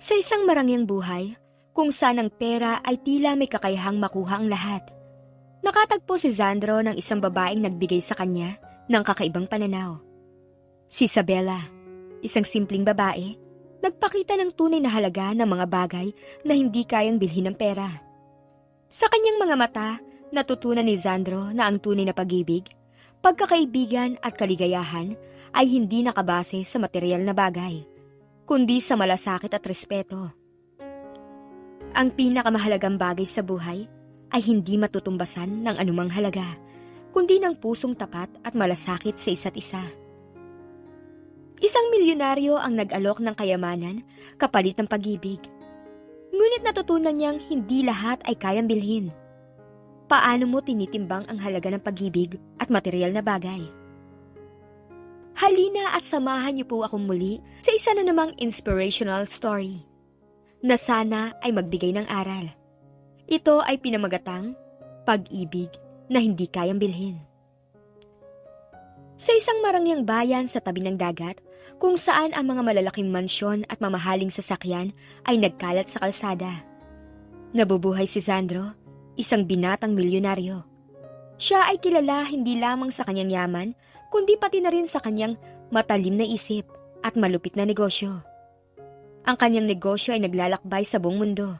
Sa isang marangyang buhay, kung saan ang pera ay tila may kakayahang makuha ang lahat. Nakatagpo si Zandro ng isang babaeng nagbigay sa kanya ng kakaibang pananaw. Si Isabella, isang simpleng babae, nagpakita ng tunay na halaga ng mga bagay na hindi kayang bilhin ng pera. Sa kanyang mga mata, natutunan ni Zandro na ang tunay na pag-ibig, pagkakaibigan at kaligayahan ay hindi nakabase sa material na bagay, kundi sa malasakit at respeto. Ang pinakamahalagang bagay sa buhay ay hindi matutumbasan ng anumang halaga, kundi ng pusong tapat at malasakit sa isa't isa. Isang milyonaryo ang nag-alok ng kayamanan kapalit ng pag-ibig. Ngunit natutunan niyang hindi lahat ay kayang bilhin. Paano mo tinitimbang ang halaga ng pag-ibig at material na bagay? Halina at samahan niyo po akong muli sa isa na namang inspirational story na sana ay magbigay ng aral. Ito ay pinamagatang pag-ibig na hindi kayang bilhin. Sa isang marangyang bayan sa tabi ng dagat, kung saan ang mga malalaking mansyon at mamahaling sasakyan ay nagkalat sa kalsada. Nabubuhay si Sandro, isang binatang milyonaryo. Siya ay kilala hindi lamang sa kanyang yaman, kundi pati na rin sa kanyang matalim na isip at malupit na negosyo. Ang kanyang negosyo ay naglalakbay sa buong mundo.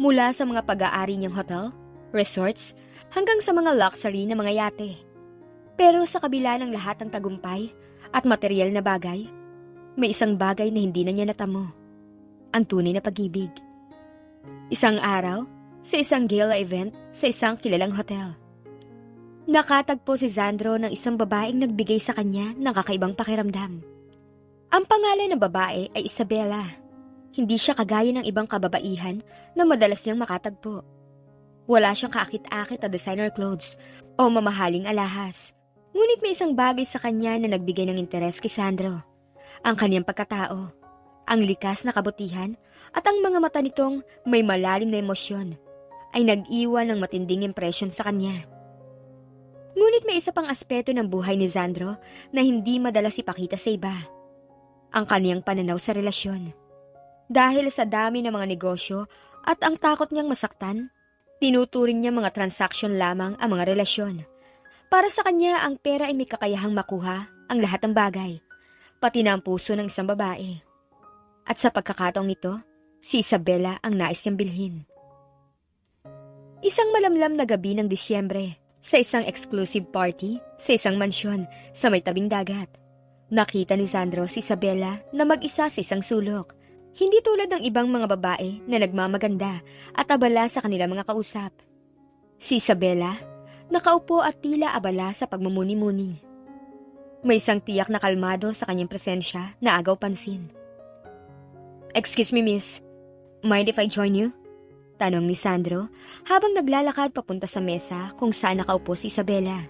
Mula sa mga pag-aari niyang hotel, resorts, hanggang sa mga luxury na mga yate. Pero sa kabila ng lahat ng tagumpay at material na bagay, may isang bagay na hindi na niya natamo. Ang tunay na pag-ibig. Isang araw, sa isang gala event sa isang kilalang hotel. Nakatagpo si Zandro ng isang babaeng nagbigay sa kanya ng kakaibang pakiramdam. Ang pangalan ng babae ay Isabella. Hindi siya kagaya ng ibang kababaihan na madalas niyang makatagpo. Wala siyang kaakit-akit na designer clothes o mamahaling alahas. Ngunit may isang bagay sa kanya na nagbigay ng interes kay Sandro. Ang kanyang pagkatao, ang likas na kabutihan at ang mga mata nitong may malalim na emosyon ay nag-iwan ng matinding impresyon sa kanya. Ngunit may isa pang aspeto ng buhay ni Zandro na hindi madalas ipakita sa iba. Ang kaniyang pananaw sa relasyon. Dahil sa dami ng mga negosyo at ang takot niyang masaktan, tinuturing niya mga transaksyon lamang ang mga relasyon. Para sa kanya, ang pera ay may kakayahang makuha ang lahat ng bagay, pati na ang puso ng isang babae. At sa pagkakataong ito, si Isabella ang nais niyang bilhin. Isang malamlam na gabi ng Disyembre, sa isang exclusive party sa isang mansyon sa may tabing dagat. Nakita ni Sandro si Isabella na mag-isa sa isang sulok. Hindi tulad ng ibang mga babae na nagmamaganda at abala sa kanilang mga kausap. Si Isabella, nakaupo at tila abala sa pagmumuni-muni. May isang tiyak na kalmado sa kanyang presensya na agaw pansin. Excuse me, miss. Mind if I join you? Tanong ni Sandro habang naglalakad papunta sa mesa kung saan nakaupo si Isabela.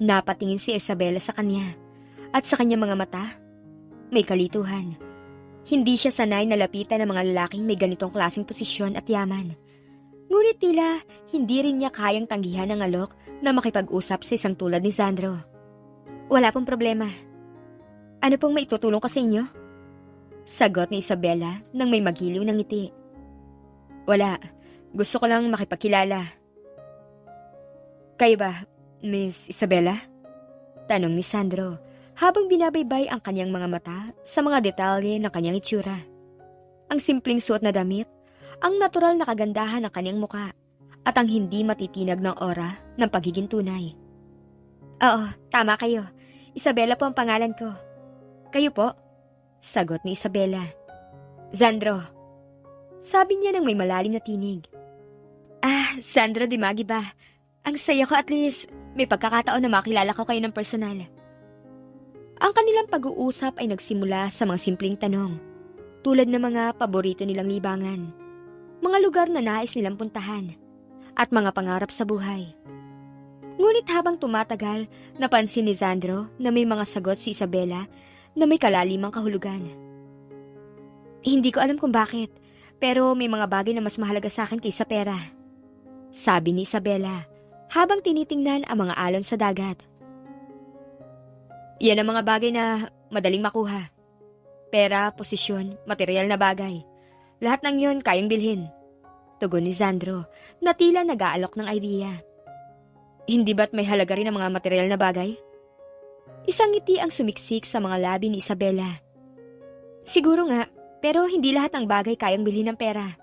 Napatingin si Isabela sa kanya at sa kanyang mga mata, may kalituhan. Hindi siya sanay na lapitan ng mga lalaking may ganitong klaseng posisyon at yaman. Ngunit tila hindi rin niya kayang tanggihan ang alok na makipag-usap sa isang tulad ni Sandro. Wala pong problema. Ano pong maitutulong ko sa inyo? Sagot ni Isabella nang may magiliw ng ngiti. Wala. Gusto ko lang makipagkilala. Kayo ba, Miss Isabella? Tanong ni Sandro habang binabaybay ang kanyang mga mata sa mga detalye ng kanyang itsura. Ang simpleng suot na damit, ang natural na kagandahan ng kanyang muka, at ang hindi matitinag ng aura ng pagiging tunay. Oo, tama kayo. Isabella po ang pangalan ko. Kayo po? Sagot ni Isabella. Zandro. Sabi niya ng may malalim na tinig. Ah, Sandro Di Magi ba? Ang saya ko at least may pagkakataon na makilala ko kayo ng personal. Ang kanilang pag-uusap ay nagsimula sa mga simpleng tanong, tulad ng mga paborito nilang libangan, mga lugar na nais nilang puntahan, at mga pangarap sa buhay. Ngunit habang tumatagal, napansin ni Zandro na may mga sagot si Isabella na may kalalimang kahulugan. Hindi ko alam kung bakit, pero may mga bagay na mas mahalaga sa akin kaysa pera. Sabi ni Isabella, habang tinitingnan ang mga alon sa dagat. Yan ang mga bagay na madaling makuha. Pera, posisyon, material na bagay. Lahat ng yon kayang bilhin. Tugon ni Sandro na tila nag-aalok ng idea. Hindi ba't may halaga rin ang mga material na bagay? Isang ngiti ang sumiksik sa mga labi ni Isabella. Siguro nga, pero hindi lahat ng bagay kayang bilhin ng pera.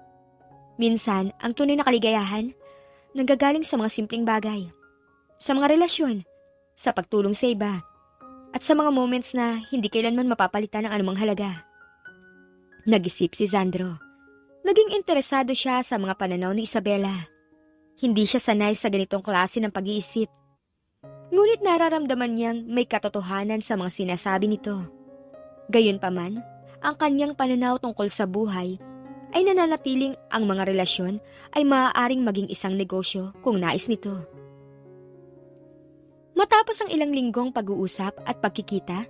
Minsan, ang tunay na kaligayahan, nanggagaling sa mga simpleng bagay. Sa mga relasyon, sa pagtulong sa iba, at sa mga moments na hindi kailanman mapapalitan ng anumang halaga. Nag-isip si Sandro. Naging interesado siya sa mga pananaw ni Isabella. Hindi siya sanay sa ganitong klase ng pag-iisip. Ngunit nararamdaman niyang may katotohanan sa mga sinasabi nito. Gayunpaman, ang kanyang pananaw tungkol sa buhay ay nananatiling ang mga relasyon ay maaaring maging isang negosyo kung nais nito. Matapos ang ilang linggong pag-uusap at pagkikita,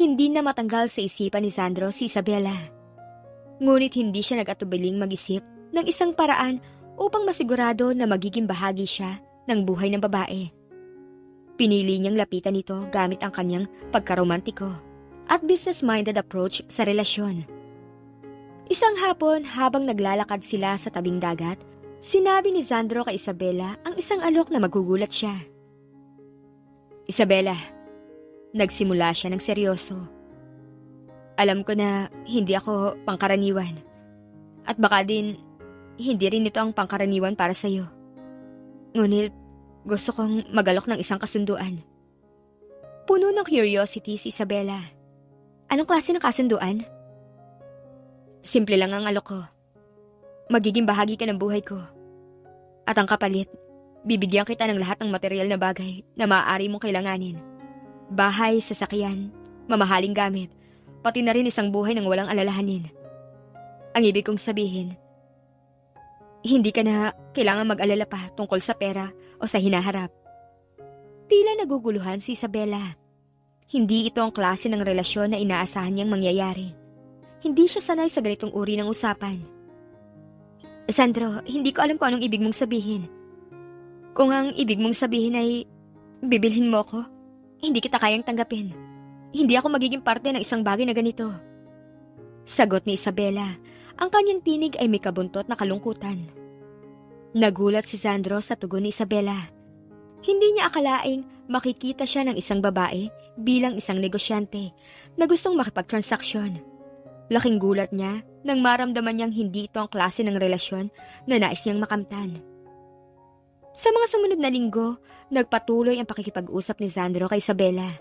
hindi na matanggal sa isipan ni Sandro si Isabella. Ngunit hindi siya nag-atubiling mag-isip ng isang paraan upang masigurado na magiging bahagi siya ng buhay ng babae. Pinili niyang lapitan ito gamit ang kanyang pagkaromantiko at business-minded approach sa relasyon. Isang hapon habang naglalakad sila sa tabing dagat, sinabi ni Sandro kay Isabella ang isang alok na magugulat siya. Isabella, nagsimula siya ng seryoso. Alam ko na hindi ako pangkaraniwan. At baka din, hindi rin ito ang pangkaraniwan para sa'yo. Ngunit, gusto kong magalok ng isang kasunduan. Puno ng curiosity si Isabella. Anong klase ng kasunduan? Simple lang ang alok ko. Magiging bahagi ka ng buhay ko. At ang kapalit, bibigyan kita ng lahat ng material na bagay na maaari mong kailanganin. Bahay, sasakyan, mamahaling gamit, pati na rin isang buhay ng walang alalahanin. Ang ibig kong sabihin, hindi ka na kailangan mag-alala pa tungkol sa pera o sa hinaharap. Tila naguguluhan si Isabella. Hindi ito ang klase ng relasyon na inaasahan niyang mangyayari. Hindi siya sanay sa ganitong uri ng usapan. Sandro, hindi ko alam kung anong ibig mong sabihin. Kung ang ibig mong sabihin ay bibilhin mo ko, hindi kita kayang tanggapin. Hindi ako magiging parte ng isang bagay na ganito. Sagot ni Isabella. Ang kanyang tinig ay may kabuntot na kalungkutan. Nagulat si Sandro sa tugon ni Isabella. Hindi niya akalaing makikita siya ng isang babae bilang isang negosyante na gustong makipagtransaksyon. Laking gulat niya nang maramdaman niyang hindi ito ang klase ng relasyon na nais niyang makamtan. Sa mga sumunod na linggo, nagpatuloy ang pakikipag-usap ni Sandro kay Isabella.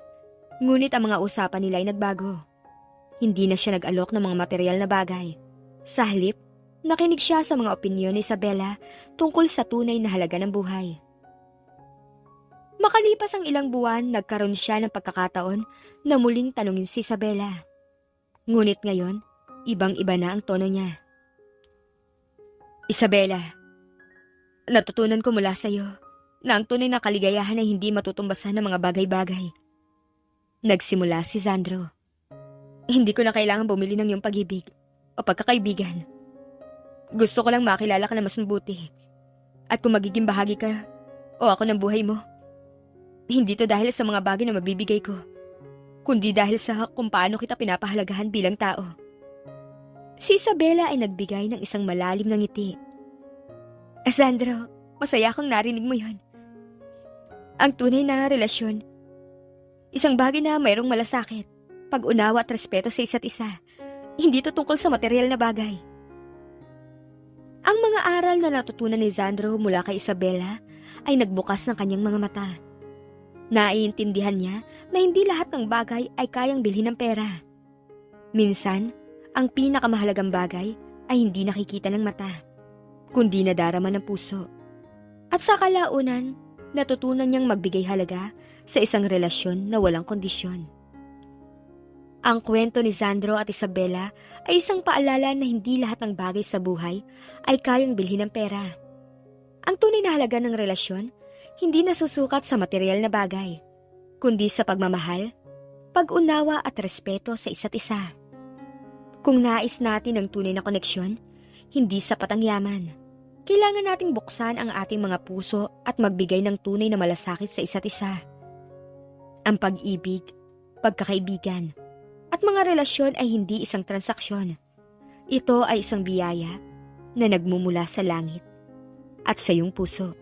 Ngunit ang mga usapan nila ay nagbago. Hindi na siya nag-alok ng mga material na bagay. Sa halip, nakinig siya sa mga opinyon ni Isabella tungkol sa tunay na halaga ng buhay. Makalipas ang ilang buwan, nagkaroon siya ng pagkakataon na muling tanungin si Isabella. Ngunit ngayon, ibang-iba na ang tono niya. Isabella, natutunan ko mula sa iyo na ang tunay na kaligayahan ay hindi matutumbasan ng mga bagay-bagay. Nagsimula si Sandro. Hindi ko na kailangan bumili ng iyong pag-ibig o pagkakaibigan. Gusto ko lang makilala ka na mas mabuti. At kung magiging bahagi ka o ako ng buhay mo, hindi to dahil sa mga bagay na mabibigay ko, kundi dahil sa kung paano kita pinapahalagahan bilang tao. Si Isabella ay nagbigay ng isang malalim na ngiti. Sandro, masaya akong narinig mo yon. Ang tunay na relasyon, isang bagay na mayroong malasakit, pag-unawa at respeto sa isa't isa. Hindi to tungkol sa material na bagay. Ang mga aral na natutunan ni Sandro mula kay Isabella ay nagbukas ng kanyang mga mata. Naiintindihan niya na hindi lahat ng bagay ay kayang bilhin ng pera. Minsan, ang pinakamahalagang bagay ay hindi nakikita ng mata, kundi nadarama ng puso. At sa kalaunan, natutunan niyang magbigay halaga sa isang relasyon na walang kondisyon. Ang kwento ni Sandro at Isabella ay isang paalala na hindi lahat ng bagay sa buhay ay kayang bilhin ng pera. Ang tunay na halaga ng relasyon hindi nasusukat sa material na bagay, kundi sa pagmamahal, pag-unawa at respeto sa isa't isa. Kung nais natin ang tunay na koneksyon, hindi sapat ang yaman. Kailangan nating buksan ang ating mga puso at magbigay ng tunay na malasakit sa isa't isa. Ang pag-ibig, pagkakaibigan, at mga relasyon ay hindi isang transaksyon. Ito ay isang biyaya na nagmumula sa langit at sa iyong puso.